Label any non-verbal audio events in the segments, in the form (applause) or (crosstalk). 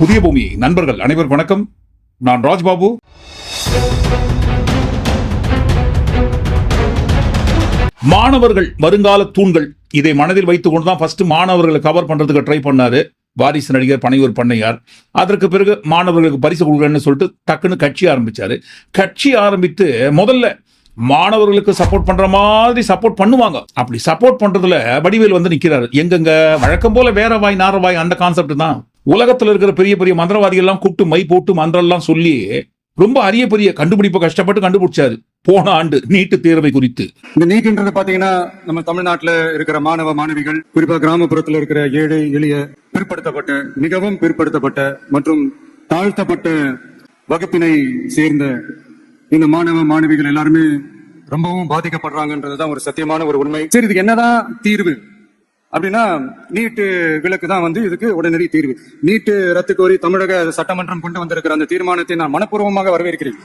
புதிய பூமி. நண்பர்கள் அனைவருக்கும் வணக்கம். நான் ராஜ்பாபு. மாணவர்கள் வருங்கால தூண்கள். இதை மனதில் வைத்துக்கொண்டு தான் ஃபர்ஸ்ட் மாணவர்களை கவர் பண்றதுக்கு ட்ரை பண்ணாரு. வாரிசு நடிகர் பனையூர் பண்ணையார். அதற்கு பிறகு மாணவர்களுக்கு பரிசு கொடுக்குறேன்னு சொல்லிட்டு டக்குன்னு கட்சி ஆரம்பிச்சாரு. கட்சி ஆரம்பித்து முதல்ல மாணவர்களுக்கு சப்போர்ட் பண்ற மாதிரி சப்போர்ட் பண்ணுவாங்க. அப்படி சப்போர்ட் பண்றதுல வடிவேல் வந்து நிக்கிறாரு. எங்கெங்க? வழக்கம் போல வேற வாய் நார வாய் அந்த கான்செப்ட் தான். உலகத்துல இருக்கிற பெரிய பெரிய மந்திரவாதிகள் எல்லாம் கூப்பிட்டு மை போட்டு மந்திரம் எல்லாம் சொல்லி ரொம்ப அரிய பெரிய கண்டுபிடிப்பை கஷ்டப்பட்டு கண்டுபிடிச்சாரு. போன ஆண்டு நீட்டு தேர்வை குறித்து. இந்த நீட்டுன்றது பாத்தீங்கன்னா நம்ம தமிழ்நாட்டுல இருக்கிற மாணவ மாணவிகள் குறிப்பா கிராமப்புறத்துல இருக்கிற ஏழை எளிய பிற்படுத்தப்பட்ட மிகவும் பிற்படுத்தப்பட்ட மற்றும் தாழ்த்தப்பட்ட வகுப்பினை சேர்ந்த இந்த மாணவ மாணவிகள் எல்லாருமே ரொம்பவும் பாதிக்கப்படுறாங்கன்றதுதான் ஒரு சத்தியமான ஒரு உண்மை. சரி இதுக்கு என்னதான் தீர்வு? அப்படின்னா நீட்டு விலக்கு தான் வந்து இதுக்கு உடனடி தீர்வு. நீட்டு ரத்து கோரி தமிழக சட்டமன்றம் கொண்டு வந்திருக்கிற அந்த தீர்மானத்தை நான் மனப்பூர்வமாக வரவேற்கிறேன்.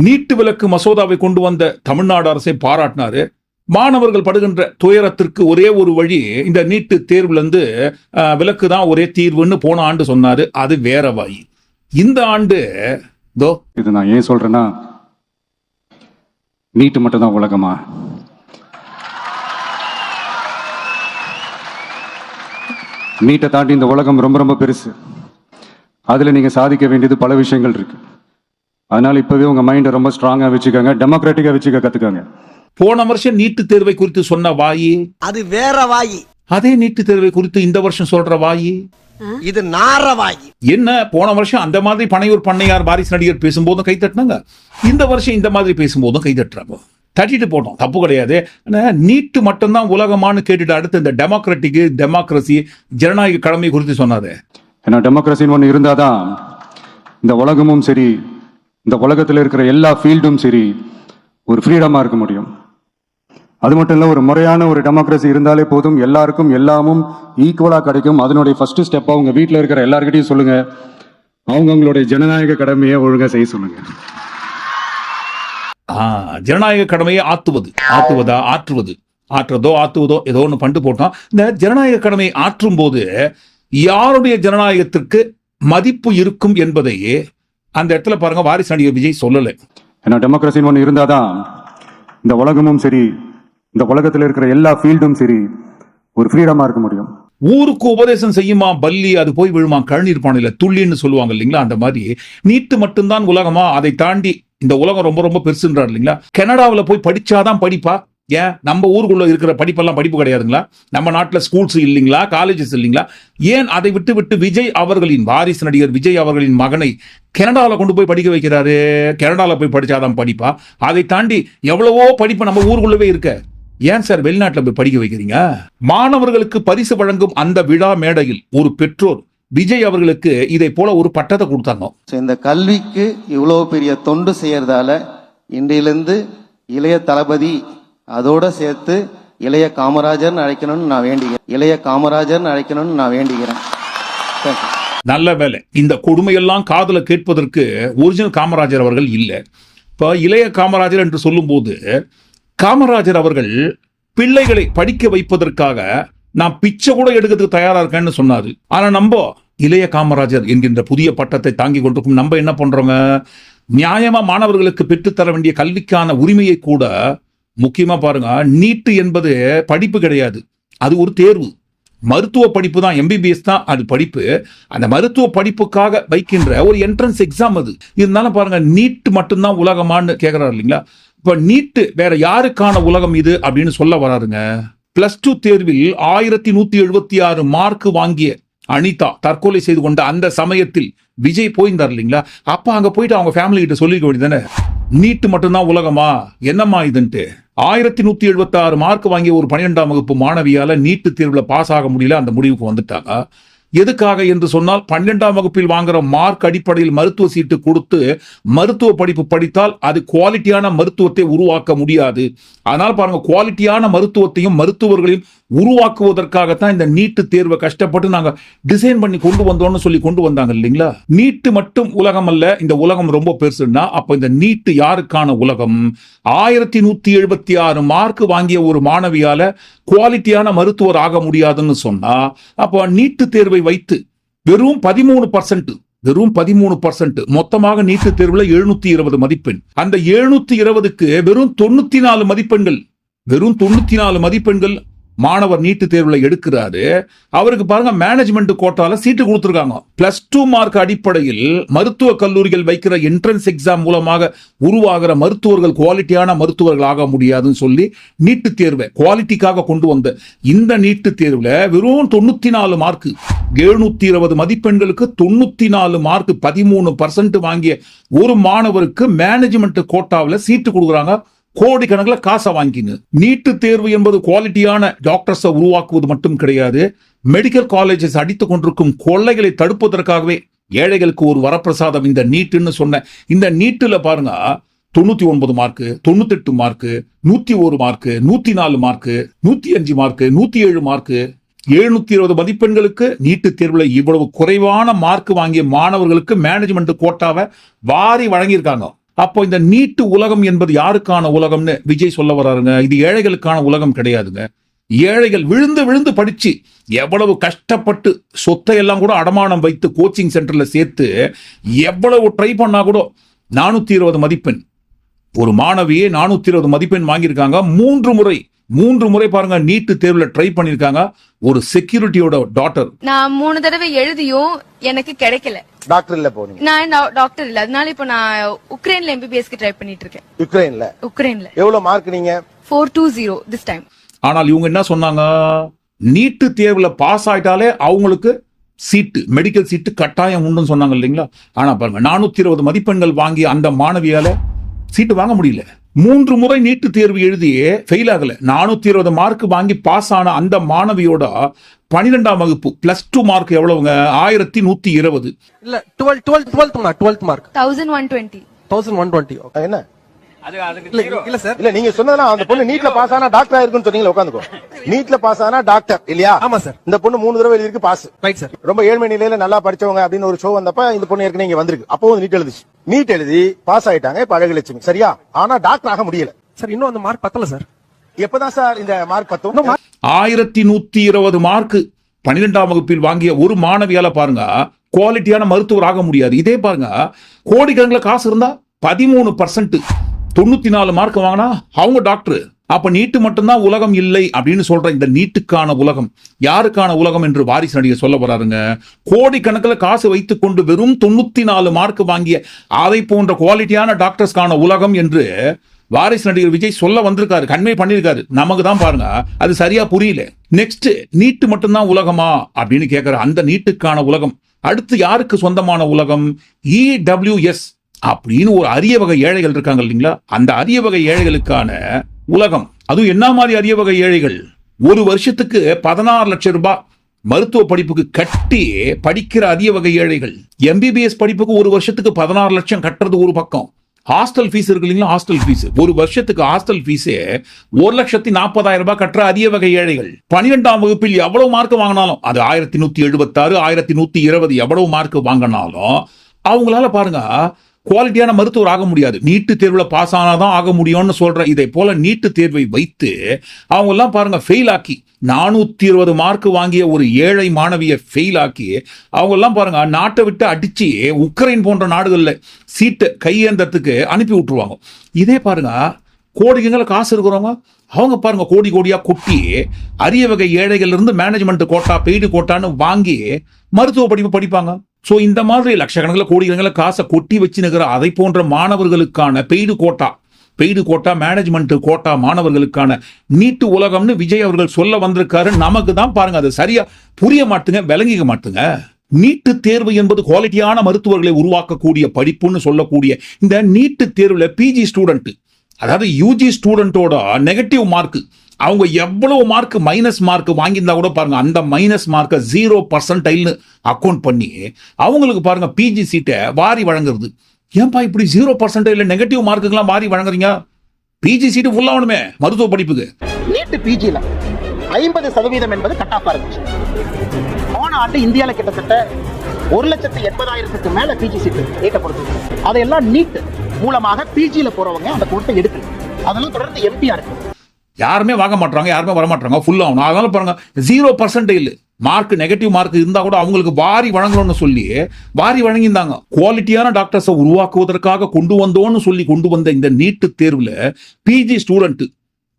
நீட்டு விலக்கு மசோதாவை கொண்டு வந்த தமிழ்நாடு அரசை பாராட்டினாரு. மாணவர்கள் படுகின்ற துயரத்திற்கு ஒரே ஒரு வழி இந்த நீட்டு தேர்வுல இருந்து அஹ், விலக்கு தான் ஒரே தீர்வுன்னு போன ஆண்டு சொன்னாரு. அது வேற வாய். இந்த ஆண்டு தோ இது நான் ஏன் சொல்றேன்னா நீட்டு மட்டும் தான் உலகமா? நீட்டை தாண்டி இந்த உலகம் ரொம்ப ரொம்ப பெருசு. அதுல நீங்க சாதிக்க வேண்டியது பல விஷயங்கள் இருக்கு. அதனால இப்பவே உங்க மைண்டை ரொம்ப ஸ்ட்ராங்கா வச்சுக்கோங்க டெமோக்ராட்டிக்கா வச்சுக்க கத்துக்கோங்க. போன வருஷம் நீட்டு தேர்வை குறித்து சொன்ன வாயி? அது வேற வாயி. அதே நீட்டு தேர்வை குறித்து இந்த வருஷம் சொல்ற வாயி? இது நார வாயி. என்ன போன வருஷம் அந்த மாதிரி பனையூர் பண்ணையார் வாரிசு நடிகர் பேசும்போதும் கை தட்டினாங்க. இந்த வருஷம் இந்த மாதிரி பேசும்போதும் கை தட்டுறாங்க. தட்டிட்டு போட்டோம். தப்பு கிடையாது. நீட்டு மட்டும்தான் உலகமானு கேட்டுட்டு அடுத்து இந்த டெமோக்ராட்டிக் டெமோக்ரஸி ஜனநாயக கடமை குறித்து சொன்னாரு. ஏன்னா டெமோக்ரஸின்னு ஒன்று இருந்தாதான் இந்த உலகமும் சரி இந்த உலகத்தில் இருக்கிற எல்லா ஃபீல்டும் சரி ஒரு ஃப்ரீடமாக இருக்க முடியும். அது மட்டும் இல்லை ஒரு முறையான ஒரு டெமோக்ரஸி இருந்தாலே போதும். எல்லாருக்கும் எல்லாமும் ஈக்குவலாக கிடைக்கும். அதனுடைய ஃபர்ஸ்ட் ஸ்டெப்பாக அவங்க வீட்டில் இருக்கிற எல்லாருக்கிட்டையும் சொல்லுங்கள் அவங்கவுங்களுடைய ஜனநாயக கடமையை ஒழுங்காக செய்ய சொல்லுங்கள் ஜனநாயக கடமையை ஆத்துவது ஆத்துவதா ஆற்றுவது. ஆற்றுறதோ ஆத்துவதோ ஏதோ ஒன்று பண்ணிட்டு போட்டோம். இந்த ஜனநாயக கடமையை ஆற்றும் போது யாருடைய ஜனநாயகத்திற்கு மதிப்பு இருக்கும் என்பதை அந்த இடத்துல பாருங்க வாரிசு நடிகர் விஜய் சொல்லலை. ஏன்னா டெமோக்ரஸின்னு ஒன்று இருந்தாதான் இந்த உலகமும் சரி இந்த உலகத்தில் இருக்கிற எல்லா ஃபீல்டும் சரி ஒரு ஃப்ரீடமாக இருக்க முடியும். ஊருக்கு உபதேசம் செய்யுமா பல்லி அது போய் விழுமா கழநீர் பானையில துள்ளின்னு சொல்லுவாங்க இல்லைங்களா அந்த மாதிரி. நீட்டு மட்டும்தான் உலகமா அதை தாண்டி இந்த உலகம் ரொம்ப ரொம்ப பெருசுன்றார் இல்லைங்களா? கனடாவில் போய் படிச்சாதான் படிப்பா. ஏன்? நம்ம ஊருக்குள்ள இருக்கிற படிப்பெல்லாம் படிப்பு கிடையாதுங்களா? நம்ம நாட்டில் ஸ்கூல்ஸ் இல்லைங்களா? காலேஜஸ் இல்லைங்களா? ஏன் அதை விட்டு விட்டு விஜய் அவர்களின் வாரிசு நடிகர் விஜய் அவர்களின் மகனை கனடாவில் கொண்டு போய் படிக்க வைக்கிறாரு? கனடாவில் போய் படிச்சாதான் படிப்பா. அதை தாண்டி எவ்வளவோ படிப்பு நம்ம ஊருக்குள்ளவே இருக்க. ஏன் சார் வெளிநாட்டில் போய் படிக்க வைக்கிறீங்க? மாணவர்களுக்கு பரிசு வழங்கும் அந்த விழா மேடையில் ஒரு பெற்றோர் விஜய் அவர்களுக்கு இதை போல ஒரு பட்டத்தை கொடுத்தாங்க. இந்த கல்விக்கு இவ்வளோ பெரிய தொண்டு செய்யறதால இன்றையிலிருந்து இளைய தளபதி அதோட சேர்த்து இளைய காமராஜர்னு அழைக்கணும்னு நான் வேண்டிக்கிறேன் இளைய காமராஜர்னு அழைக்கணும்னு நான் you. நல்ல வேலை. இந்த கொடுமையெல்லாம் காதுல கேட்பதற்கு ஒரிஜினல் காமராஜர் அவர்கள் இல்லை. இப்போ இளைய காமராஜர் என்று சொல்லும்போது காமராஜர் அவர்கள் பிள்ளைகளை படிக்க வைப்பதற்காக நான் பிச்சை கூட எடுக்கிறதுக்கு தயாரா இருக்கேன்னு சொன்னாரு. ஆனா நம்ம இளைய காமராஜர் என்கின்ற புதிய பட்டத்தை தாங்கி கொண்டிருக்கும் நம்ம என்ன பண்றோங்க? நியாயமா மாணவர்களுக்கு பெற்றுத்தர வேண்டிய கல்விக்கான உரிமையை கூட முக்கியமா பாருங்க. நீட்டு என்பது படிப்பு கிடையாது. அது ஒரு தேர்வு. மருத்துவ படிப்பு தான் எம்பிபிஎஸ் தான் அது படிப்பு. அந்த மருத்துவ படிப்புக்காக வைக்கின்ற ஒரு என்ட்ரன்ஸ் எக்ஸாம் அது. இருந்தாலும் பாருங்க நீட் மட்டும்தான் உலகமானு கேட்கிறாரு இல்லைங்களா? இப்ப நீட்டு வேற யாருக்கான உலகம் இது அப்படின்னு சொல்ல வராருங்க? பிளஸ் டூ தேர்வில் ஆயிரத்தி நூத்தி எழுபத்தி ஆறு மார்க் வாங்கிய அனிதா தற்கொலை செய்து கொண்ட அந்த சமயத்தில் விஜய் போயிருந்தார் இல்லைங்களா? அப்ப அங்க போயிட்டு அவங்க ஃபேமிலி கிட்ட சொல்லிக்க வேண்டியதானே நீட்டு மட்டும்தான் உலகமா? என்னம்மா இதுன்ட்டு? ஆயிரத்தி நூத்தி எழுபத்தி ஆறு மார்க் வாங்கிய ஒரு பன்னிரெண்டாம் வகுப்பு மாணவியால நீட்டு தேர்வுல பாஸ் ஆக முடியல அந்த முடிவுக்கு வந்துட்டாங்க. எதுக்காக என்று சொன்னால் பன்னிரெண்டாம் வகுப்பில் வாங்குற மார்க் அடிப்படையில் மருத்துவ சீட்டு கொடுத்து மருத்துவ படிப்பு படித்தால் அது குவாலிட்டியான மருத்துவத்தை உருவாக்க முடியாது. அதனால் பாருங்க குவாலிட்டியான மருத்துவத்தையும் மருத்துவர்களையும் உருவாக்குவதற்காகத்தான் இந்த நீட்டு தேர்வை கஷ்டப்பட்டு நாங்க டிசைன் பண்ணி கொண்டு வந்தோம்னு சொல்லி கொண்டு வந்தாங்க இல்லைங்களா? நீட்டு மட்டும் உலகம் அல்ல இந்த உலகம் ரொம்ப பெருசுன்னா அப்ப இந்த நீட்டு யாருக்கான உலகம்? ஆயிரத்தி நூத்தி எழுபத்தி ஆறு மார்க் வாங்கிய ஒரு மாணவியால குவாலிட்டியான மருத்துவர் ஆக முடியாதுன்னு சொன்னா அப்போ நீட்டு தேர்வை தேர்வை வைத்து வெறும் பதிமூணு பர்சன்ட் வெறும் பதிமூணு பர்சன்ட் மொத்தமாக நீட்டு தேர்வுல எழுநூத்தி இருபது மதிப்பெண். அந்த எழுநூத்தி இருபதுக்கு வெறும் தொண்ணூத்தி நாலு மதிப்பெண்கள் வெறும் தொண்ணூத்தி நாலு மதிப்பெண்கள் மாணவர் நீட்டு தேர்வுல எடுக்கிறாரு. அவருக்கு பாருங்க மேனேஜ்மெண்ட் கோட்டால சீட்டு கொடுத்துருக்காங்க. பிளஸ் டூ மார்க் அடிப்படையில் மருத்துவ கல்லூரிகள் வைக்கிற என்ட்ரன்ஸ் எக்ஸாம் மூலமாக உருவாகிற மருத்துவர்கள் குவாலிட்டியான மருத்துவர்கள் ஆக முடியாதுன்னு சொல்லி நீட்டு தேர்வை குவாலிட்டிக்காக கொண்டு வந்த இந்த நீட்டு தேர்வுல வெறும் தொண்ணூத்தி நாலு மார்க் எழுநூத்தி இருபது மதிப்பெண்களுக்கு தொண்ணூத்தி நாலு மார்க் பதிமூணு பர்சன்ட் வாங்கிய ஒரு மாணவருக்கு மேனேஜ்மெண்ட் கோட்டாவில் சீட்டு கொடுக்குறாங்க. கோடிக்கணக்கில் காசை வாங்கிங்க நீட்டு தேர்வு என்பது குவாலிட்டியான டாக்டர்ஸை உருவாக்குவது மட்டும் கிடையாது. மெடிக்கல் காலேஜஸ் அடித்துக் கொண்டிருக்கும் கொள்ளைகளை தடுப்பதற்காகவே ஏழைகளுக்கு ஒரு வரப்பிரசாதம் இந்த நீட்டுன்னு சொன்ன. இந்த நீட்டில் பாருங்க தொண்ணூத்தி ஒன்பது மார்க்கு தொண்ணூத்தெட்டு மார்க்கு நூத்தி ஒரு மார்க்கு நூத்தி நாலு மார்க்கு நூத்தி அஞ்சு மார்க்கு நூத்தி ஏழு மார்க்கு எழுநூத்தி இருபது மதிப்பெண்களுக்கு நீட்டு தேர்வுல இவ்வளவு குறைவான மார்க் வாங்கிய மாணவர்களுக்கு மேனேஜ்மெண்ட் கோட்டாவை வாரி வழங்கியிருக்காங்க. அப்போ இந்த நீட்டு உலகம் என்பது யாருக்கான உலகம்னு விஜய் சொல்ல வராருங்க. இது ஏழைகளுக்கான உலகம் கிடையாதுங்க. ஏழைகள் விழுந்து விழுந்து படிச்சு எவ்வளவு கஷ்டப்பட்டு சொத்தை எல்லாம் கூட அடமானம் வைத்து கோச்சிங் சென்டர்ல சேர்த்து எவ்வளவு ட்ரை பண்ணா கூட நானூத்தி இருபது மதிப்பெண். ஒரு மாணவியே நானூத்தி இருபது மதிப்பெண் வாங்கியிருக்காங்க. மூன்று முறை மூன்று முறை பாருங்க நீட்டு தேர்வுல ட்ரை பண்ணிருக்காங்க. ஒரு செக்யூரிட்டியோட டாட்டர் நான் மூணு தடவை எழுதியும் எனக்கு கிடைக்கல. டாக்டர் இல்ல போனீங்க நான் டாக்டர் இல்ல. அதனால இப்போ நான் உக்ரைன்ல எம்பிபிஎஸ்க்கு ட்ரை பண்ணிட்டு இருக்கேன். யுக்ரைன்ல உக்ரைன்ல. எவ்வளவு மார்க் நீங்க? Four two zero this time ஆனால் இவங்க என்ன சொன்னாங்க? நீட்டு தேர்வுல பாஸ் ஆயிட்டாலே அவங்களுக்கு சீட்டு மெடிக்கல் சீட்டு கட்டாயம் உண்டுன்னு சொன்னாங்க இல்லைங்களா? ஆனா பாருங்க நானூத்தி இருபது மதிப்பெண்கள் வாங்கி அந்த மாணவியால சீட்டு வாங்க முடியல. மூன்று முறை நீட்டு தேர்வு எழுதியே ஃபெயில் ஆகல. நானூத்தி இருபது மார்க் வாங்கி பாஸ் ஆன அந்த மாணவியோட பனிரெண்டாம் வகுப்பு பிளஸ் டூ மார்க் எவ்வளவுங்க? ஆயிரத்தி நூத்தி இருபது. இல்ல twel twel twelfth mark twelfth mark thousand one twenty thousand one twenty என்ன? இல்ல இல்ல சார். இல்ல நீங்க சொன்னதெல்லாம் அந்த பொண்ணு (laughs) நீட்ல பாஸ் ஆனா டாக்டர் ஆயிருக்குன்னு சொன்னீங்களா உட்காந்துக்கோ. நீட்ல பாஸ் ஆனா டாக்டர் இல்லையா? ஆமா சார். இந்த பொண்ணு மூணு தடவை எழுதிருக்கு பாஸ். ரைட் சார் ரொம்ப ஏழ்மை நிலையில நல்லா படிச்சவங்க அப்படின்னு ஒரு ஷோ வந்தப்ப இந்த பொண்ணு ஏற்கனவே இங்க வந்திருக்கு. அப்போ நீட் எழுதிச்சு. நீட் எழுதி பாஸ் ஆயிட்டாங்க இப்ப சரியா? ஆனா டாக்டர் ஆக முடியல. சார் இன்னும் அந்த மார்க் பத்தல சார். எப்பதான் சார் இந்த மார்க் பத்தும்? ஆயிரத்தி நூத்தி இருபது மார்க் பன்னிரெண்டாம் வகுப்பில் வாங்கிய ஒரு மாணவியால பாருங்க குவாலிட்டியான மருத்துவர் ஆக முடியாது. இதே பாருங்க கோடிக்கணக்கில் காசு இருந்தா பதிமூணு பர்சன்ட் தொண்ணூத்தி நாலு மார்க் வாங்கினா அவங்க டாக்டர் அப்ப நீட்டு மட்டும்தான் உலகம் இல்லை அப்படின்னு சொல்ற இந்த நீட்டுக்கான உலகம். யாருக்கான உலகம் என்று வாரிசு நடிகர் சொல்ல வராருங்க கோடிக்கணக்கில் காசு வைத்துக் கொண்டு வெறும் தொண்ணூத்தி நாலு மார்க் வாங்கிய அதை போன்ற குவாலிட்டியான டாக்டர்ஸ்க்கான உலகம் என்று வாரிசு நடிகர் விஜய் சொல்ல வந்திருக்காரு கண்மை பண்ணியிருக்காரு. நமக்கு தான் பாருங்க அது சரியா புரியல. நெக்ஸ்ட் நீட்டு மட்டும்தான் உலகமா அப்படின்னு கேட்கிற அந்த நீட்டுக்கான உலகம். அடுத்து யாருக்கு சொந்தமான உலகம்? இடபிள்யூஎஸ் அப்படின்னு ஒரு அரிய வகை ஏழைகள் இருக்காங்க இல்லைங்களா? அந்த அரிய வகை ஏழைகளுக்கான உலகம். அதுவும் என்ன மாதிரி அரிய வகை ஏழைகள்? ஒரு வருஷத்துக்கு பதினாறு லட்சம் ரூபாய் மருத்துவ படிப்புக்கு கட்டி படிக்கிற அரிய வகை ஏழைகள். எம்பிபிஎஸ் படிப்புக்கு ஒரு வருஷத்துக்கு பதினாறு லட்சம் கட்டுறது ஒரு பக்கம். ஹாஸ்டல் ஃபீஸ் இருக்கு இல்லைங்களா? ஹாஸ்டல் ஃபீஸ் ஒரு வருஷத்துக்கு ஹாஸ்டல் ஃபீஸே ஒரு லட்சத்தி நாற்பதாயிரம் ரூபாய் கட்டுற அரிய வகை ஏழைகள். பன்னிரெண்டாம் வகுப்பில் எவ்வளவு மார்க் வாங்கினாலும் அது ஆயிரத்தி நூத்தி எழுபத்தாறு ஆயிரத்தி நூத்தி இருபது எவ்வளவு மார்க் வாங்கினாலும் அவங்களால பாருங்க குவாலிட்டியான மருத்துவர் ஆக முடியாது. நீட்டு தேர்வில் பாஸ் ஆனாதான் ஆக முடியும்னு சொல்ற இதை போல நீட்டு தேர்வை வைத்து அவங்க எல்லாம் பாருங்க ஃபெயில் ஆக்கி நானூத்தி இருபது மார்க் வாங்கிய ஒரு ஏழை மாணவியை ஃபெயில் ஆக்கி அவங்க எல்லாம் பாருங்க நாட்டை விட்டு அடிச்சு உக்ரைன் போன்ற நாடுகளில் சீட்டை கையேந்தத்துக்கு அனுப்பி விட்டுருவாங்க. இதே பாருங்க கோடிக்கங்களை காசு இருக்கிறவங்க அவங்க பாருங்க கோடி கோடியா கொட்டி அரிய வகை ஏழைகள் இருந்து மேனேஜ்மெண்ட் கோட்டா பெய்டு கோட்டான்னு வாங்கி மருத்துவ படிப்பு படிப்பாங்க. ஸோ இந்த மாதிரி லட்சக்கணக்கில் கோடிக்கணக்கில் காசை கொட்டி வச்சுனுக்கிற அதை போன்ற மாணவர்களுக்கான paid quota paid quota management quota மாணவர்களுக்கான நீட்டு உலகம்னு விஜய் அவர்கள் சொல்ல வந்திருக்காரு. நமக்கு தான் பாருங்க அது சரியா புரிய மாட்டுங்க விளங்கிக்க மாட்டுங்க. நீட்டு தேர்வு என்பது குவாலிட்டியான மருத்துவர்களை உருவாக்கக்கூடிய படிப்புன்னு சொல்லக்கூடிய இந்த நீட்டு தேர்வில் பிஜி ஸ்டூடெண்ட் அதாவது யூஜி ஸ்டூடெண்ட்டோட நெகட்டிவ் மார்க் அவங்க எவ்வளவு மார்க் மைனஸ் மார்க் வாங்கியிருந்தா கூட பாருங்க அந்த மைனஸ் மார்க்கை ஜீரோ பர்சன்டைல்னு அக்கௌண்ட் பண்ணி அவங்களுக்கு பாருங்க பிஜி சீட்டை வாரி வழங்குறது. ஏன்பா இப்படி ஜீரோ பர்சன்டைல நெகட்டிவ் மார்க்குக்கெல்லாம் வாரி வழங்குறீங்க? பிஜி சீட்டு ஃபுல்லாகணுமே மருத்துவ படிப்புக்கு. நீட்டு பிஜில ஐம்பது சதவீதம் என்பது கட் ஆஃபா இருந்துச்சு. போன ஆண்டு இந்தியால கிட்டத்தட்ட ஒரு லட்சத்து எண்பதாயிரத்துக்கு மேல பிஜி சீட்டு ஏற்றப்படுது அதையெல்லாம் நீட் மூலமாக பிஜில போறவங்க அந்த கொடுத்த எடுக்கல. அதெல்லாம் தொடர்ந்து எம்டியா இருக்கு. யாருமே வாங்க மாட்டாங்க யாருமே வர மாட்டாங்க ஃபுல் ஆகணும் அதனால பாருங்க zero percentage mark negative mark இருந்தால் கூட அவங்களுக்கு வாரி வழங்கணும்னு சொல்லி வாரி வழங்கியிருந்தாங்க. குவாலிட்டியான டாக்டர்ஸை உருவாக்குவதற்காக கொண்டு வந்தோன்னு சொல்லி கொண்டு வந்த இந்த நீட்டு தேர்வில் PG student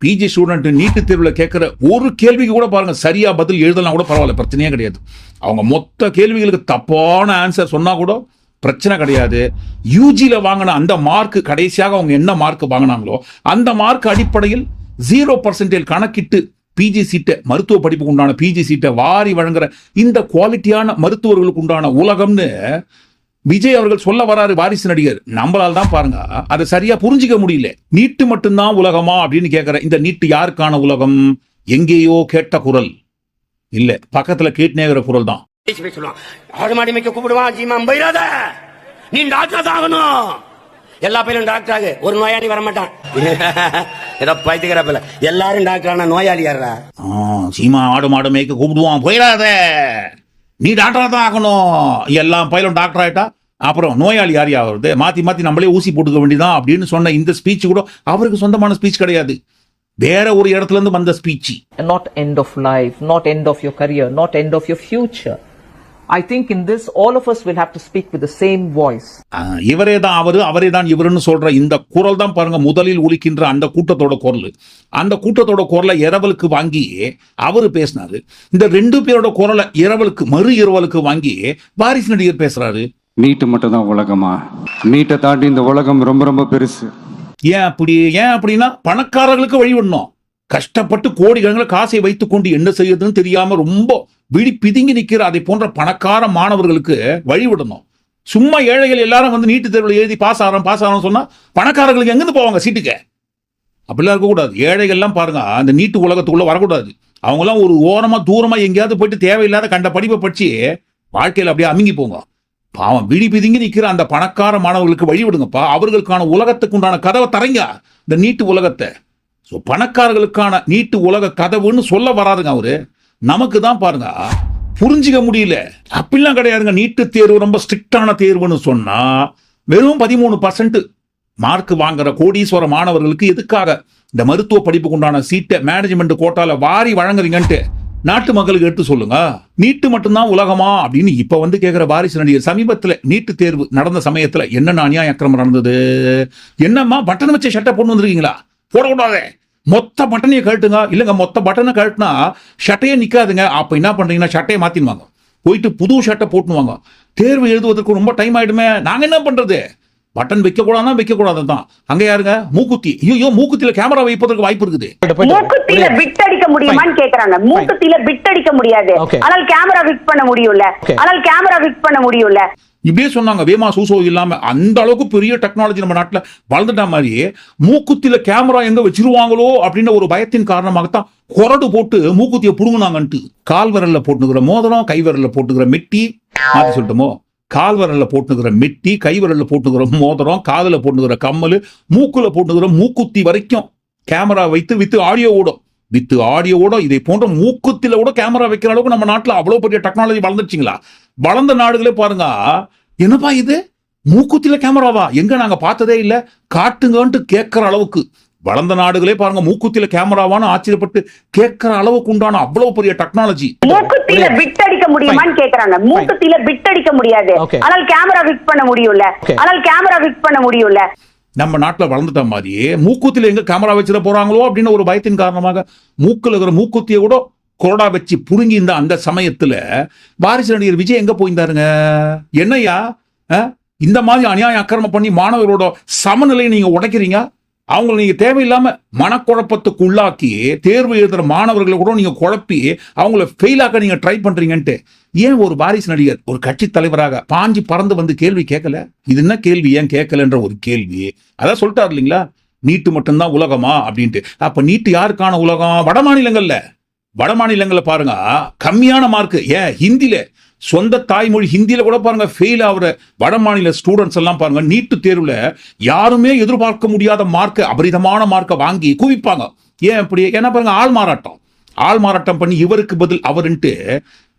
PG student NEET தேர்வில் கேட்குற ஒரு கேள்விக்கு கூட பாருங்க சரியாக பதில் எழுதலாம் கூட பரவாயில்ல பிரச்சனையே கிடையாது. அவங்க மொத்த கேள்விகளுக்கு தப்பான ஆன்சர் சொன்னால் கூட பிரச்சனை கிடையாது. யூஜியில் வாங்கின அந்த மார்க் கடைசியாக அவங்க என்ன மார்க் வாங்கினாங்களோ அந்த மார்க் அடிப்படையில் ஜீரோ பர்சன்டேஜ் கணக்கிட்டு பிஜி சீட்டை மருத்துவ படிப்புக்கு உண்டான பிஜி சீட்டை வாரி வழங்குற இந்த குவாலிட்டியான மருத்துவர்களுக்கு உண்டான உலகம்னு விஜய் அவர்கள் சொல்ல வராரு வாரிசு நடிகர். நம்மளால் தான் பாருங்க அதை சரியா புரிஞ்சிக்க முடியல. நீட்டு மட்டும்தான் உலகமா அப்படின்னு கேட்கிற இந்த நீட்டு யாருக்கான உலகம்? எங்கேயோ கேட்ட குரல். இல்ல பக்கத்துல கேட்டுனேங்கிற குரல் தான். ஆடு மாடி மேய்க்க கூப்பிடுவான் ஜீமா நீ டாக்டர் தான் ஆகணும். எல்லா பையனும் டாக்டர் ஆகு. ஒரு நோயாளி வர மாட்டான் (laughs) ஏதோ பைத்துக்கிற பிள்ளை எல்லாரும் டாக்டர் ஆனா நோயாளி யாரா சீமா ஆடு மாடு மேய்க்க கூப்பிடுவான். போயிடாத. நீ டாக்டரா தான் ஆகணும். எல்லாம் பயிலும் டாக்டர் ஆயிட்டா அப்புறம் நோயாளி யார் ஆகுறது மாத்தி மாத்தி நம்மளே ஊசி போட்டுக்க வேண்டியதான் அப்படின்னு சொன்ன இந்த ஸ்பீச் கூட அவருக்கு சொந்தமான ஸ்பீச் கிடையாது. வேற ஒரு இடத்துல இருந்து வந்த speech not end of life, not end of your career, not end of your future. I think in this, all of us will have to speak with the same voice. இவரே தான் அவரு அவரே தான் இவருன்னு சொல்ற இந்த குரல் தான் பாருங்க முதலில் ஒலிக்கின்ற அந்த கூட்டத்தோட குரல். அந்த கூட்டத்தோட குரலை இரவலுக்கு வாங்கி அவரு பேசினாரு. இந்த ரெண்டு பேரோட குரலை இரவலுக்கு மறு இரவலுக்கு வாங்கி வாரிசு நடிகர் பேசுறாரு. நீட்டு மட்டும் தான் உலகமா? நீட்டை தாண்டி இந்த உலகம் ரொம்ப ரொம்ப பெருசு. ஏன் அப்படி ஏன் அப்படின்னா பணக்காரர்களுக்கு வழிவிடணும் கஷ்டப்பட்டு கோடிக்கணக்கில் காசை வைத்துக் கொண்டு என்ன செய்யறதுன்னு தெரியாம ரொம்ப விழி பிதுங்கி நிற்கிற அதை போன்ற பணக்கார மாணவர்களுக்கு வழிவிடணும். சும்மா ஏழைகள் எல்லாரும் வந்து நீட்டு தேர்வில் எழுதி பாஸ் ஆகிறோம் பாஸ் ஆகிறோம் சொன்னால் பணக்காரர்களுக்கு எங்கேருந்து போவாங்க சீட்டுக்கு? அப்படிலாம் இருக்கக்கூடாது ஏழைகள்லாம் பாருங்க அந்த நீட்டு உலகத்துக்குள்ளே வரக்கூடாது. அவங்களாம் ஒரு ஓரமாக தூரமாக எங்கேயாவது போயிட்டு தேவையில்லாத கண்ட படிப்பை படிச்சு வாழ்க்கையில் அப்படியே அமுங்கி போங்க. பாவம் விழி பிதுங்கி நிற்கிற அந்த பணக்கார மாணவர்களுக்கு வழி விடுங்கப்பா அவர்களுக்கான உலகத்துக்கு உண்டான கதவை தரங்க இந்த நீட்டு உலகத்தை. ஸோ பணக்காரர்களுக்கான நீட்டு உலக கதவுன்னு சொல்ல வராதுங்க அவரு. நமக்கு தான் பாருங்க. புரிஞ்சிக்க முடியல. அப்படிலாம் கிடையாதுங்க. நீட்டு தேர்வு ரொம்ப ஸ்ட்ரிக்டான தேர்வுன்னு சொன்னா வெறும் பதிமூணு பர்சன்ட் மார்க் வாங்குற கோடீஸ்வர மாணவர்களுக்கு எதுக்காக? இந்த மருத்துவ படிப்புக்கு உண்டான சீட்டை மேனேஜ்மெண்ட் கோட்டால வாரி வழங்குறீங்கன்ட்டு நாட்டு மக்களுக்கு எடுத்து சொல்லுங்க. நீட்டு மட்டும்தான் உலகமா? அப்படின்னு இப்ப வந்து கேட்கிற வாரிசு நடிகர் சமீபத்தில் நீட்டு தேர்வு நடந்த சமயத்துல என்னென்ன அநியாய அக்கிரமம் நடந்தது? என்னம்மா பட்டன் வச்ச சட்டை பொண்ணு வந்திருக்கீங்களா? போடக்கூடாதே. மொத்த பட்டனையை கழட்டுங்க. இல்லைங்க மொத்த பட்டனை கழட்டினா ஷட்டையே நிக்காதுங்க. அப்ப என்ன பண்றீங்கன்னா ஷட்டையை மாத்திடுவாங்க போயிட்டு புது ஷர்ட்டை போட்டுனுவாங்க. தேர்வு எழுதுவதற்கு ரொம்ப டைம் ஆயிடுமே. நாங்க என்ன பண்றது? பட்டன் வைக்க கூடாதுன்னா வைக்க கூடாது தான் அங்க யாருங்க? மூக்குத்தி. ஐயோ மூக்குத்தில கேமரா வைப்பதற்கு வாய்ப்பு இருக்குது. மூக்குத்தில பிட் அடிக்க முடியுமான்னு கேக்குறாங்க. மூக்குத்தில பிட் அடிக்க முடியாது. ஆனால் கேமரா ஃபிக்ஸ் பண்ண முடியும்ல. ஆனால் கேமரா ஃபிக்ஸ் பண்ண முடியும்ல. இப்படியே சொன்னாங்க வேமா சூசோ இல்லாம அந்த அளவுக்கு பெரிய டெக்னாலஜி நம்ம நாட்டில் வளர்ந்துட்ட மாதிரியே மூக்குத்தில கேமரா எங்க வச்சிருவாங்களோ அப்படின்ற ஒரு பயத்தின் காரணமாகத்தான் கொரடு போட்டு மூக்குத்தியை புடுங்குனாங்கன்ட்டு கால் விரல்ல போட்டுக்கிற மோதிரம் கை விரல்ல போட்டுக்கிற மெட்டி மாத்தி சொல்லட்டுமோ? கால் விரலில் போட்டுக்கிற மெட்டி கை விரல்ல போட்டுக்கிற மோதிரம் காதுல போட்டுக்கிற கம்மல் மூக்குல போட்டுக்கிற மூக்குத்தி வரைக்கும் கேமரா வைத்து வித்து ஆடியோ ஓடும். வித்து ஆடியோட இதை போன்ற மூக்குத்தில கூட கேமரா வைக்கிற அளவுக்கு நம்ம நாட்டுல அவ்வளவு பெரிய டெக்னாலஜி வளர்ந்துச்சிங்களா வளர்ந்த நாடுகளே பாருங்க. என்னப்பா இது? மூக்குத்தில கேமராவா? எங்க நாங்க பார்த்ததே இல்ல. காட்டுங்கன்ட்டு கேட்கிற அளவுக்கு. வளர்ந்த நாடுகளே பாருங்க மூக்குத்தில கேமராவான்னு ஆச்சரியப்பட்டு கேட்கிற அளவுக்கு உண்டான அவ்வளவு பெரிய டெக்னாலஜி மூக்குத்தில பிட் அடிக்க முடியுமான்னு கேக்குறாங்க. மூக்குத்தில பிட் அடிக்க முடியாது. ஆனால் கேமரா ஃபிக்ஸ் பண்ண முடியும்ல. ஆனால் கேமரா ஃபிக்ஸ் பண்ண முடியும்ல. நம்ம நாட்டுல வளர்ந்துட்ட மாதிரி மூக்குத்தில எங்க கேமரா வச்சிட போறாங்களோ அப்படின்னு ஒரு பயத்தின் காரணமாக மூக்குல இருக்கிற மூக்குத்திய கூட கொரோனா வச்சு புடுங்கி அந்த சமயத்தில் வாரிசு நடிகர் விஜய் எங்கே போயிருந்தாருங்க? என்னய்யா? இந்த மாதிரி அநியாயம் அக்கிரமம் பண்ணி மாணவர்களோட சமநிலையை நீங்கள் உடைக்கிறீங்க? அவங்களை நீங்கள் தேவையில்லாமல் மனக்குழப்பத்துக்கு உள்ளாக்கி தேர்வு எழுதுகிற மாணவர்களை கூட நீங்கள் குழப்பி அவங்கள ஃபெயிலாக்க நீங்கள் ட்ரை பண்ணுறீங்கன்ட்டு ஏன் ஒரு வாரிசு நடிகர் ஒரு கட்சி தலைவராக பாஞ்சி பறந்து வந்து கேள்வி கேட்கல? இது என்ன கேள்வி? ஏன் கேட்கலன்ற ஒரு கேள்வி. அதான் சொல்லிட்டார் இல்லைங்களா? நீட்டு மட்டும்தான் உலகமா? அப்படின்ட்டு. அப்போ நீட்டு யாருக்கான உலகம்? வட மாநிலங்களில். வட மாநிலங்களை பாருங்க. கம்மியான மார்க் ஏன் ஹிந்தில. சொந்த தாய்மொழி ஹிந்தியில கூட பாருங்க ஃபெயில் ஆகுற வட மாநில ஸ்டூடெண்ட்ஸ் எல்லாம் பாருங்க நீட்டு தேர்வுல யாருமே எதிர்பார்க்க முடியாத மார்க்கை அபரிதமான மார்க்கை வாங்கி குவிப்பாங்க. ஏன் அப்படி? ஏன்னா பாருங்க ஆள் மாறாட்டம். ஆள் மாறாட்டம் பண்ணி இவருக்கு பதில் அவருன்ட்டு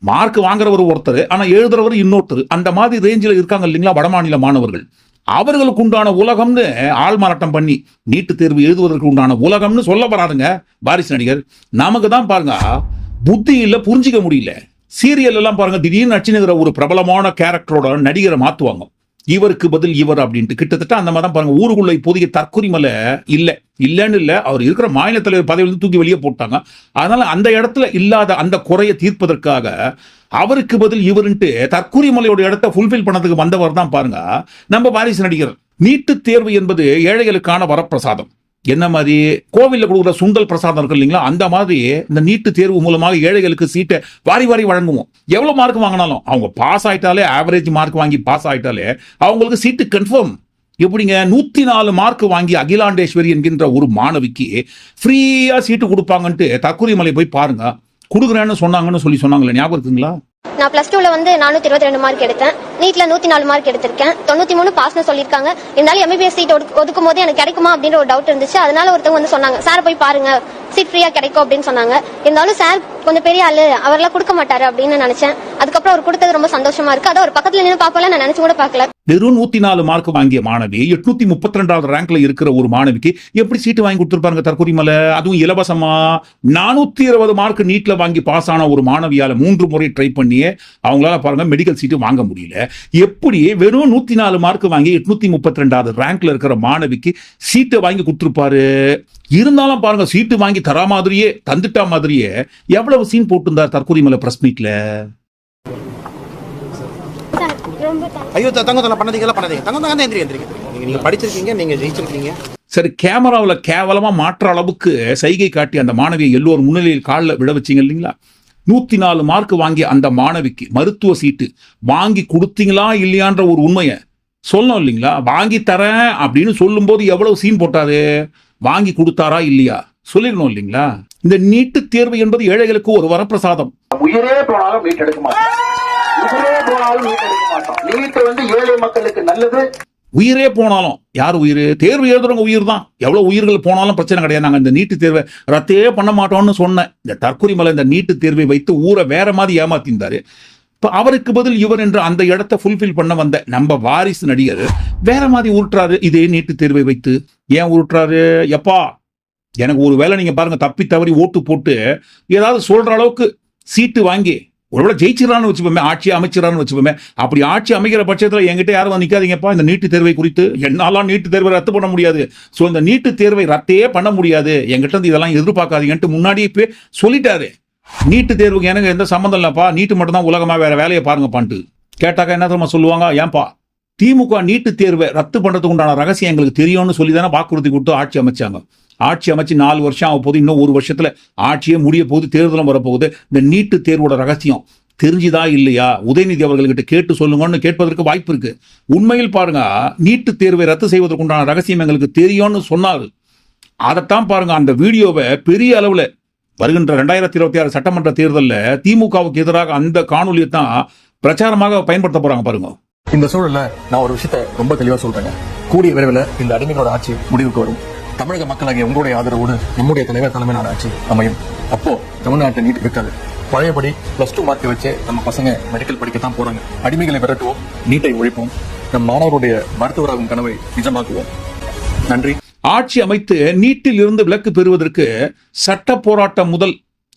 மார்க் வாங்குறவர் ஒருத்தர் ஆனா எழுதுறவர் இன்னொருத்தர். அந்த மாதிரி ரேஞ்சில் இருக்காங்க இல்லைங்களா வட மாநில மாணவர்கள். அவர்களுக்கு உண்டான உலகம்னு ஆள்மாறாட்டம் பண்ணி நீட்டு தேர்வு எழுதுவதற்கு உண்டான உலகம்னு சொல்ல வராதுங்க பாரிஸ் நடிகர். நமக்கு தான் பாருங்க புத்தியில் புரிஞ்சிக்க முடியல. சீரியல் எல்லாம் பாருங்க திடீர்னு நடிச்சுனுங்கிற ஒரு பிரபலமான கேரக்டரோட நடிகரை மாற்றுவாங்க இவருக்கு பதில் இவர் அப்படின்ட்டு. கிட்டத்தட்ட அந்த மாதிரி தான் பாருங்க ஊருக்குள்ள இப்போதைக்கு தற்கொலைமலை இல்ல. இல்லன்னு இல்ல அவர் இருக்கிற மாநில தலைவர் பதவியிலிருந்து தூக்கி வெளியே போட்டாங்க. அதனால அந்த இடத்துல இல்லாத அந்த குறையை தீர்ப்பதற்காக அவருக்கு பதில் இவருன்ட்டு தற்கொலைமலையோட இடத்த ஃபுல்ஃபில் பண்ணதுக்கு வந்தவர் தான் பாருங்க. நம்ம வாரிசு நடிகர். நீட்டுத் தேர்வு என்பது ஏழைகளுக்கான வரப்பிரசாதம். என்ன மாதிரி? கோவிலில் கொடுக்குற சுண்டல் பிரசாதம் இருக்கு இல்லைங்களா? அந்த மாதிரி இந்த நீட்டு தேர்வு மூலமாக ஏழைகளுக்கு சீட்டை வாரி வாரி வழங்குவோம். எவ்வளோ மார்க் வாங்கினாலும் அவங்க பாஸ் ஆயிட்டாலே ஆவரேஜ் மார்க் வாங்கி பாஸ் ஆயிட்டாலே அவங்களுக்கு சீட்டு கன்ஃபார்ம் எப்படிங்க? நூற்றி நாலு மார்க் வாங்கி அகிலாண்டேஸ்வரி என்கின்ற ஒரு மாணவிக்கு ஃப்ரீயாக சீட்டு கொடுப்பாங்கன்ட்டு தக்குரிமலை போய் பாருங்கள் கொடுக்குறேன்னு சொன்னாங்கன்னு சொல்லி சொன்னாங்களே ஞாபகம் இருக்குங்களா? நான் பிளஸ் டூல வந்து நானூத்தி இருபத்தி ரெண்டு மார்க் எடுத்தேன். நீட்ல நூத்தி நாலு மார்க் எடுத்திருக்கேன். தொண்ணூத்தி மூணு பாஸ்னு சொல்லியிருக்காங்க. இருந்தாலும் எம்பிபிஎஸ் சீட் ஒதுக்கும் போது எனக்கு கிடைக்குமா அப்படின்ற ஒரு டவுட் இருந்துச்சு. அதனால ஒருத்தவங்க வந்து சொன்னாங்க சார் போய் பாருங்க. சீட் ஃப்ரீயா கிடைக்கும் அப்படின்னு சொன்னாங்க. இருந்தாலும் சார் கொஞ்சம் பெரிய ஆளு அவரெல்லாம் கொடுக்க மாட்டாரு அப்படின்னு நினைச்சேன். அதுக்கப்புறம் அவர் கொடுத்தது ரொம்ப சந்தோஷமா இருக்கு. அதை ஒரு பக்கத்துல நின்று பார்க்கல நான் நினைச்சு கூட பார்க்கல. வெறும் நூத்தி நாலு மார்க் வாங்கிய மாணவி எட்நூத்தி முப்பத்தி ரெண்டாவது ரேங்க்ல இருக்கிற ஒரு மாணவிக்கு எப்படி சீட்டு வாங்கி கொடுத்துருப்பாங்க தற்கொலைமலை அதுவும் இலவசமா நானூத்தி இருபது மார்க் நீட்ல வாங்கி பாஸ் ஆன ஒரு மாணவியால மூன்று முறை ட்ரை பண்ணி பண்ணியே அவங்களால பாருங்க மெடிக்கல் சீட்டு வாங்க முடியல. எப்படி வெறும் நூத்தி நாலு மார்க் வாங்கி எட்நூத்தி முப்பத்தி ரெண்டாவது ரேங்க்ல இருக்கிற மாணவிக்கு சீட்டை வாங்கி கொடுத்துருப்பாரு. இருந்தாலும் பாருங்க சீட்டு வாங்கி தரா மாதிரியே தந்துட்டா மாதிரியே எவ்வளவு சீன் போட்டிருந்தார் தற்கொலைமலை பிரஸ் மீட்ல ஐயோ தங்கம் தலை பண்ணதீங்களா பண்ணதீங்க. தங்க எந்திரி எந்திரிங்க நீங்க நீங்க படிச்சிருக்கீங்க நீங்க ஜெயிச்சிருக்கீங்க. சரி கேமராவில் கேவலமா மாற்ற அளவுக்கு சைகை காட்டி அந்த மாணவியை எல்லோரும் முன்னிலையில் காலில் விட வச்சீங்க இல்லைங்களா? நூத்தி நாலு மார்க் வாங்கிய அந்த மாணவிக்கு மருத்துவ சீட்டு. வாங்கி கொடுத்தீங்களா இல்லையான்ற ஒரு உண்மையை சொல்லணும் இல்லைங்களா? வாங்கி தரேன் அப்படின்னு சொல்லும்போது எவ்வளவு சீன் போட்டாரு? வாங்கி கொடுத்தாரா இல்லையா? சொல்லிடணும் இல்லைங்களா? இந்த நீட்டு தேர்வு என்பது ஏழைகளுக்கு ஒரு வரப்பிரசாதம். உயிரே போனாலும் நீட் எடுக்க மாட்டோம் உயிரே போனாலும் நீட் எடுக்க மாட்டோம் நீட் வந்து ஏழை மக்களுக்கு நல்லது உயிரே போனாலும் யார் உயிர்? தேர்வு எழுதுறவங்க உயிர் தான் எவ்வளோ உயிர்கள் போனாலும் பிரச்சனை கிடையாது. நாங்கள் இந்த நீட்டு தேர்வை ரத்தே பண்ண மாட்டோம்னு சொன்னேன். இந்த தற்கொலை மலை இந்த நீட்டு தேர்வை வைத்து ஊரை வேற மாதிரி ஏமாத்திருந்தாரு. இப்போ அவருக்கு பதில் இவர் என்று அந்த இடத்த ஃபுல்ஃபில் பண்ண வந்த நம்ம வாரிசு நடிகர் வேற மாதிரி உருட்டுறாரு. இதே நீட்டு தேர்வை வைத்து ஏன் உருட்டுறாரு? எப்பா எனக்கு ஒரு வேளை நீங்கள் பாருங்க தப்பி தவறி ஓட்டு போட்டு ஏதாவது சொல்கிற அளவுக்கு சீட்டு வாங்கி ஒருவேளை ஜெயிச்சிடறான்னு வச்சுப்போமே ஆட்சி அமைச்சிடறான்னு வச்சுப்போமே அப்படி ஆட்சி அமைக்கிற பட்சத்தில் என்கிட்ட யாரும் வந்து இந்த நீட்டு தேர்வை குறித்து என்னாலாம் நீட்டு தேர்வை ரத்து பண்ண முடியாது. ஸோ இந்த நீட்டு தேர்வை ரத்தே பண்ண முடியாது. என்கிட்ட இருந்து இதெல்லாம் எதிர்பார்க்காதீங்கன்ட்டு முன்னாடியே போய் சொல்லிட்டாரு. நீட்டு தேர்வுக்கு எனக்கு எந்த சம்மந்தம் இல்லைப்பா நீட்டு மட்டும் தான் உலகமா வேற வேலையை பாருங்கப்பான்ட்டு. கேட்டாக்கா என்ன தெரியுமா சொல்லுவாங்க? ஏன்பா திமுக நீட்டு தேர்வை ரத்து பண்ணுறதுக்கு உண்டான ரகசியம் எங்களுக்கு தெரியும்னு சொல்லி தானே வாக்குறுதி கொடுத்து ஆட்சி அமைச்சாங்க. ஆட்சி அமைச்சு நாலு வருஷம் ஆக போகுது இன்னும் ஒரு வருஷத்துல ஆட்சியே முடிய போகுது தேர்தலும் வரப்போகுது இந்த நீட்டு தேர்வோட ரகசியம் தெரிஞ்சுதா இல்லையா? உதயநிதி அவர்கள்கிட்ட கேட்டு சொல்லுங்கன்னு கேட்பதற்கு வாய்ப்பு இருக்கு. உண்மையில் பாருங்க நீட்டு தேர்வை ரத்து செய்வதற்குண்டான ரகசியம் எங்களுக்கு தெரியும்னு சொன்னார். அதைத்தான் பாருங்க அந்த வீடியோவை பெரிய அளவில் வருகின்ற ரெண்டாயிரத்தி இருபத்தி ஆறு சட்டமன்ற தேர்தலில் திமுகவுக்கு எதிராக அந்த காணொலியை தான் பிரச்சாரமாக பயன்படுத்த போறாங்க பாருங்க. இந்த சூழல்ல நான் ஒரு விஷயத்த ரொம்ப தெளிவா சொல்றேங்க. கூடிய விரைவில் இந்த அடிமைகளோட ஆட்சி முடிவுக்கு வரும். தமிழக மக்களாகிய உங்களுடைய ஆதரவோடு நம்முடைய தலைவர் தலைமையிலான ஆட்சி அமையும். அப்போ தமிழ்நாட்டை நீட் இருக்காது பழையபடி பிளஸ் டூ மார்க்கை வச்சு நம்ம பசங்க மெடிக்கல் படிக்க தான் போறாங்க. அடிமைகளை விரட்டுவோம் நீட்டை ஒழிப்போம். நம் மாணவருடைய மருத்துவராகும் கனவை நிஜமாக்குவோம். நன்றி. ஆட்சி அமைத்து நீட்டில் இருந்து விலக்கு பெறுவதற்கு சட்ட போராட்டம் முதல்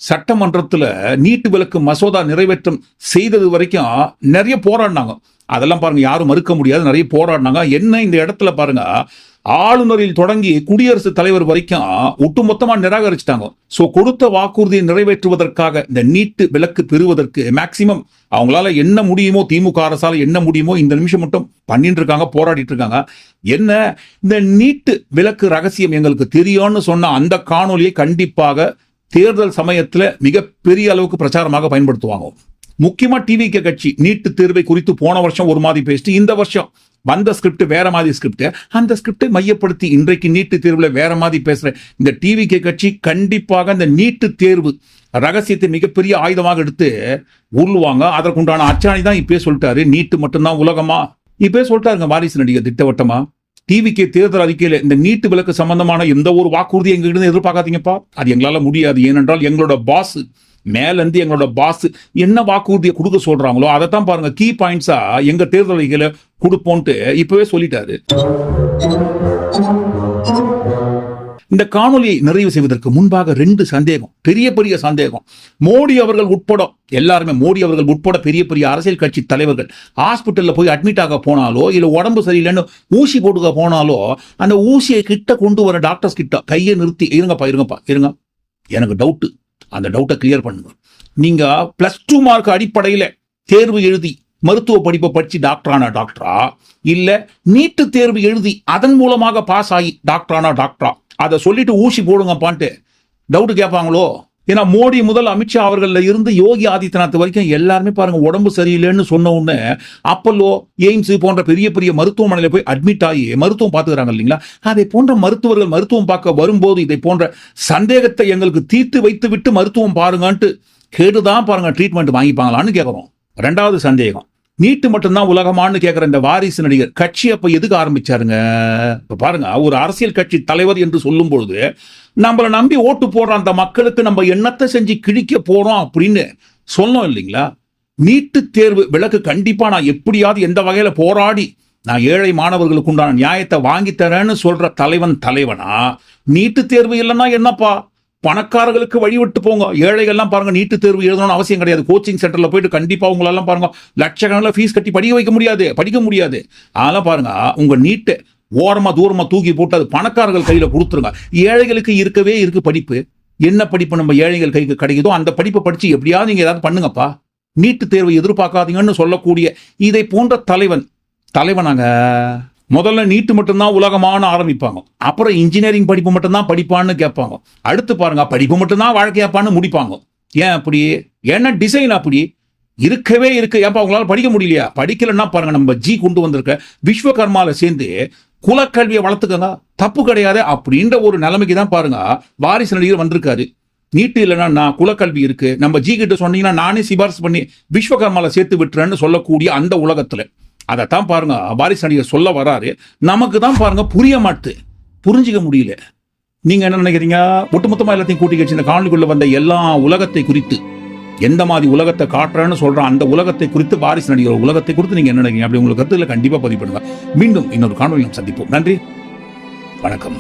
சட்டமன்றத்துல நீட்டு விலக்கு மசோதா நிறைவேற்றம் செய்தது வரைக்கும் நிறைய போராடினாங்க. அதெல்லாம் பாருங்க யாரும் மறுக்க முடியாது. நிறைய போராடினாங்க. என்ன இந்த இடத்துல பாருங்க ஆளுநரில் தொடங்கி குடியரசுத் தலைவர் வரைக்கும் ஒட்டுமொத்தமா நிராகரிச்சிட்டாங்க. ஸோ கொடுத்த வாக்குறுதியை நிறைவேற்றுவதற்காக இந்த நீட்டு விலக்கு பெறுவதற்கு மேக்சிமம் அவங்களால என்ன முடியுமோ திமுக அரசால என்ன முடியுமோ இந்த நிமிஷம் மட்டும் பண்ணிட்டு இருக்காங்க போராடிட்டு இருக்காங்க என்ன? இந்த நீட்டு விலக்கு ரகசியம் எங்களுக்கு தெரியும்னு சொன்ன அந்த காணொலியை கண்டிப்பாக தேர்தல் சமயத்தில் மிகப்பெரிய அளவுக்கு பிரச்சாரமாக பயன்படுத்துவாங்க. முக்கியமா டிவிகே கட்சி நீட்டு தேர்வை குறித்து போன வருஷம் ஒரு மாதிரி பேசிட்டு இந்த வருஷம் வந்த ஸ்கிரிப்ட் வேற மாதிரி ஸ்கிரிப்ட் அந்த ஸ்கிரிப்டை மையப்படுத்தி இன்றைக்கு நீட்டு தேர்வில் வேற மாதிரி பேசுற இந்த டிவிகே கட்சி கண்டிப்பாக இந்த நீட்டு தேர்வு ரகசியத்தை மிகப்பெரிய ஆயுதமாக எடுத்து உருளுவாங்க. அதற்குண்டான அச்சாணி தான் இப்பயே சொல்லிட்டாரு. நீட்டு மட்டும்தான் உலகமா? இப்பயே சொல்லிட்டாருங்க வாரிசு நடிகர் திட்டவட்டமா. டிவிக்கு தேர்தல் அறிக்கையில் இந்த நீட்டு விலக்கு சம்பந்தமான எந்த ஒரு வாக்குறுதி எங்ககிட்ட எதிர்பார்க்காதீங்கப்பா. அது எங்களால் முடியாது. ஏனென்றால் எங்களோட பாஸ் மேலேருந்து எங்களோட பாஸ் என்ன வாக்குறுதியை கொடுக்க சொல்றாங்களோ அதை தான் பாருங்க கீ பாயிண்ட்ஸா எங்க தேர்தல் அறிக்கையில கொடுப்போம்ட்டு இப்பவே சொல்லிட்டாரு. இந்த காணொலியை நிறைவு செய்வதற்கு முன்பாக ரெண்டு சந்தேகம் பெரிய பெரிய சந்தேகம். மோடி அவர்கள் உட்பட எல்லாருமே மோடி அவர்கள் உட்பட பெரிய பெரிய அரசியல் கட்சி தலைவர்கள் ஹாஸ்பிட்டலில் போய் அட்மிட் ஆக போனாலோ இல்லை உடம்பு சரியில்லைன்னு ஊசி போட்டுக்க போனாலோ அந்த ஊசியை கிட்ட கொண்டு வர டாக்டர்ஸ் கிட்ட கையை நிறுத்தி இருங்கப்பா இருங்கப்பா இருங்க. எனக்கு டவுட்டு அந்த டவுட்டை கிளியர் பண்ணுங்க. நீங்க பிளஸ் டூ மார்க் அடிப்படையில தேர்வு எழுதி மருத்துவ படிப்பை படிச்சு டாக்டரான டாக்டரா இல்ல நீட்டு தேர்வு எழுதி அதன் மூலமாக பாஸ் ஆகி டாக்டரானா டாக்டரா அதை சொல்லிட்டு ஊசி போடுங்கப்பான்ட்டு டவுட் கேட்பாங்களோ? ஏன்னா மோடி முதல் அமித்ஷா அவர்களில் இருந்து யோகி ஆதித்யநாத் வரைக்கும் எல்லாருமே பாருங்க உடம்பு சரியில்லைன்னு சொன்ன உடனே அப்பல்லோ எய்ம்ஸ் போன்ற பெரிய பெரிய மருத்துவமனையில் போய் அட்மிட் ஆகி மருத்துவம் பார்த்துக்கிறாங்க இல்லைங்களா? அதை போன்ற மருத்துவர்கள் மருத்துவம் பார்க்க வரும்போது இதை போன்ற சந்தேகத்தை எங்களுக்கு தீர்த்து வைத்து விட்டு மருத்துவம் பாருங்கன்ட்டு கேட்டுதான் பாருங்க ட்ரீட்மெண்ட் வாங்கிப்பாங்களான்னு கேட்குறோம் ரெண்டாவது சந்தேகம். நீட்டு மட்டும்தான் உலகமானு கேட்கிற இந்த வாரிசு நடிகர் கட்சி அப்ப எதுக்கு ஆரம்பிச்சாருங்க? இப்ப பாருங்க ஒரு அரசியல் கட்சி தலைவர் என்று சொல்லும் பொழுது நம்மளை நம்பி ஓட்டு போடுற அந்த மக்களுக்கு நம்ம எண்ணத்தை செஞ்சு கிழிக்க போறோம் அப்படின்னு சொன்னோம் இல்லைங்களா? நீட்டு தேர்வு விளக்கு கண்டிப்பா நான் எப்படியாவது எந்த வகையில போராடி நான் ஏழை மாணவர்களுக்கு உண்டான நியாயத்தை வாங்கித்தரேன்னு சொல்ற தலைவன் தலைவனா? நீட்டு தேர்வு இல்லைன்னா என்னப்பா? பணக்காரர்களுக்கு வழிவிட்டு போங்க. ஏழைகள்லாம் பாருங்க நீட்டு தேர்வு எழுதணும்னு அவசியம் கிடையாது. கோச்சிங் சென்டர்ல போயிட்டு கண்டிப்பா உங்களெல்லாம் பாருங்க லட்சக்கணக்கில் ஃபீஸ் கட்டி படிக்க வைக்க முடியாது படிக்க முடியாது. அதெல்லாம் பாருங்க உங்க நீட்டு ஓரமா தூரமா தூக்கி போட்டு அது பணக்காரர்கள் கையில கொடுத்துருங்க. ஏழைகளுக்கு இருக்கவே இருக்கு படிப்பு. என்ன படிப்பு நம்ம ஏழைகள் கைக்கு கிடைக்குதோ அந்த படிப்பை படிச்சு எப்படியாவது நீங்க ஏதாவது பண்ணுங்கப்பா. நீட்டு தேர்வை எதிர்பார்க்காதீங்கன்னு சொல்லக்கூடிய இதை போன்ற தலைவன் தலைவனாங்க. முதல்ல நீட்டு மட்டும்தான் உலகமான ஆரம்பிப்பாங்க. அப்புறம் இன்ஜினியரிங் படிப்பு மட்டும்தான் படிப்பான்னு கேட்பாங்க. அடுத்து பாருங்க படிப்பு மட்டும்தான் வாழ்க்கையாப்பான்னு முடிப்பாங்க. ஏன் அப்படி? ஏன்னா டிசைன் அப்படி. இருக்கவே இருக்கு. ஏப்பா அவங்களால படிக்க முடியலையா? படிக்கலைன்னா பாருங்க நம்ம ஜி கொண்டு வந்திருக்க விஸ்வகர்மால சேர்ந்து குலக்கல்வியை வளர்த்துக்கங்க. தப்பு கிடையாது அப்படின்ற ஒரு நிலைமைக்கு தான் பாருங்க வாரிசு நடிகர் வந்திருக்காரு. நீட்டு இல்லைன்னா நான் குலக்கல்வி இருக்கு. நம்ம ஜி கிட்ட சொன்னீங்கன்னா நானே சிபாரிசு பண்ணி விஸ்வகர்மால சேர்த்து விட்டுறேன்னு சொல்லக்கூடிய அந்த உலகத்துல. அதைத்தான் பாருங்க பாரிஸ் நடிகர் சொல்ல வராரு. நமக்கு தான் பாருங்க புரிய மாட்டு புரிஞ்சிக்க முடியல. நீங்க என்ன நினைக்கிறீங்க? ஒட்டுமொத்தமா எல்லாத்தையும் கூட்டி கட்சி இந்த காணொலிக்குள்ள வந்த எல்லா உலகத்தை குறித்து. எந்த மாதிரி உலகத்தை காட்டுறேன்னு சொல்கிறோம் அந்த உலகத்தை குறித்து வாரிசு நடிகர் உலகத்தை குறித்து நீங்க என்ன நினைக்கிறீங்க? அப்படி உங்களுக்கு கருத்துல கண்டிப்பா பதிவு பண்ணுங்க மீண்டும் இன்னொரு காணொலியில் சந்திப்போம். நன்றி. வணக்கம்.